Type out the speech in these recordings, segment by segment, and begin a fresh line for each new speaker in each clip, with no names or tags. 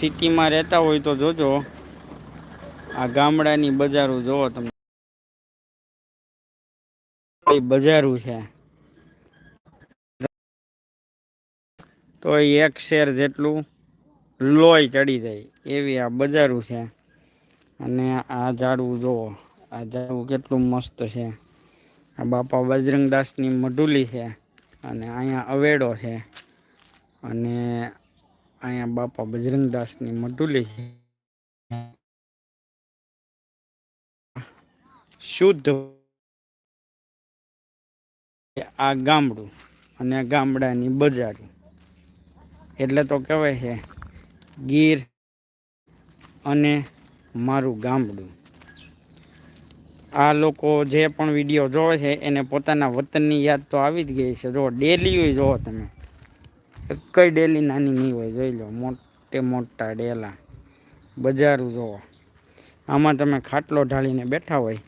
સિટીમાં રહેતા હોય તો જોજો. આ ગામડાની બજારો જોવો તમે. કઈ બજારું છે. તો એક શેર જેટલું લોહી ચડી જાય. એવી આ બજારું છે. અને આ ઝાડવું જુઓ આ ઝાડવું કેટલું મસ્ત છે. આ બાપા બજરંગદાસની મઢુલી છે. અને અહીંયા અવેડો છે. અને અહીંયા બાપા બજરંગદાસની મટુલી શુદ્ધ આ ગામડું અને ગામડાની બજારું. એટલે તો કહેવાય છે, ગીર અને મારું ગામડું. આ લોકો જે પણ વીડિયો જોવે છે, એને પોતાના વતનની યાદ તો આવી જ ગઈ છે. જો ડેલી જોવો તમે. કઈ ડેલી નાની નહીં હોય, જોઈ લો, મોટે મોટા ડેલા. બજારું જોવો. આમાં તમે ખાટલો ઢાળીને બેઠા હોય,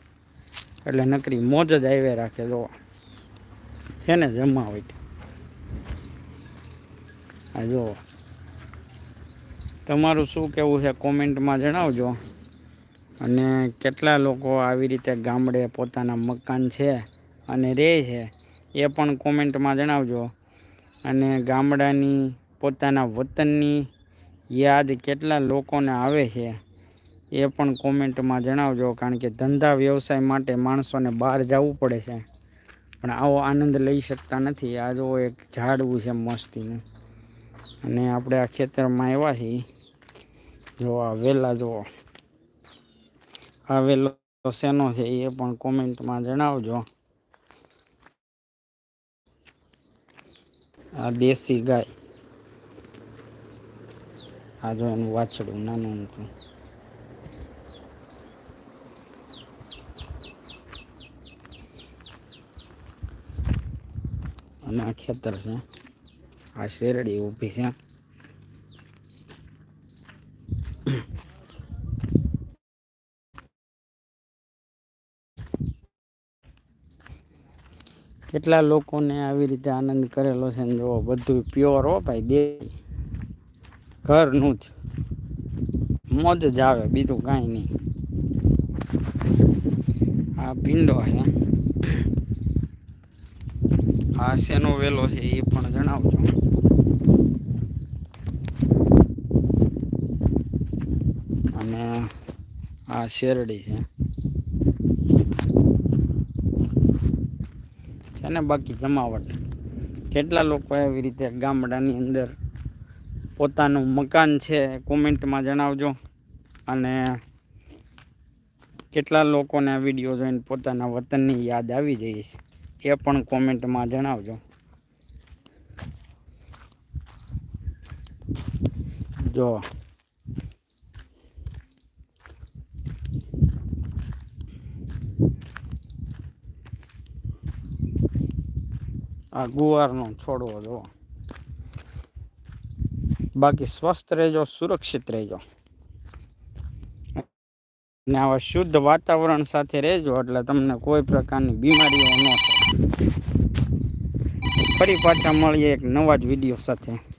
એટલે નકરી મોજ જ આવે રાખે, જોવો. છે ને જમા હોય આ જુઓ તમારું શું કહેવું છે કોમેન્ટમાં જણાવજો. અને કેટલા લોકો આવી રીતે ગામડે પોતાના મકાન છે અને રહે છે, એ પણ કોમેન્ટમાં જણાવજો. અને ગામડાની પોતાના વતનની યાદ કેટલા લોકોને આવે છે એ પણ કોમેન્ટમાં જણાવજો, કારણ કે ધંધા વ્યવસાય માટે માણસોને બહાર જવું પડે છે. પણ આવો આનંદ લઈ શકતા નથી. આ જો એક ઝાડવું છે મસ્તીનું. અને આપણે આ ખેતરમાં આવ્યા છીએ. જો આ વેલા જુઓ. આ વેલો શેનો છે એ પણ કોમેન્ટમાં જણાવજો. આ દેશી ગાય. આ જો એનું વાછડું, નાનું હતું અને આ ખેતર છે. આ શેરડી ઊભી છે. કેટલા લોકોને આવી રીતે આનંદ કરેલો છે ને જો બધું પ્યોર હો ભાઈ દે ઘરનું જ. મોજ જ આવે, બીજું કાંઈ નહીં. આ ભીંડો છે. આ શેનો વેલો છે એ પણ જણાવજો. અને આ શેરડી છે. છે ને બાકી જમાવટ. કેટલા લોકો એવી રીતે ગામડાની અંદર પોતાનું મકાન છે કોમેન્ટમાં જણાવજો. અને કેટલા લોકોને આ વીડિયો જોઈને પોતાના વતનની યાદ આવી જાય છે, એ પણ કોમેન્ટમાં જણાવજો. જો આ ગુવારનો છોડવો જોવો બાકી સ્વસ્થ રહેજો, સુરક્ષિત રહેજો. ને આવા શુદ્ધ વાતાવરણ સાથે રહેજો, એટલે તમને કોઈ પ્રકારની બીમારીઓ ન થાય. ફરી પાછા મળીએ એક નવા જ વીડિયો સાથે.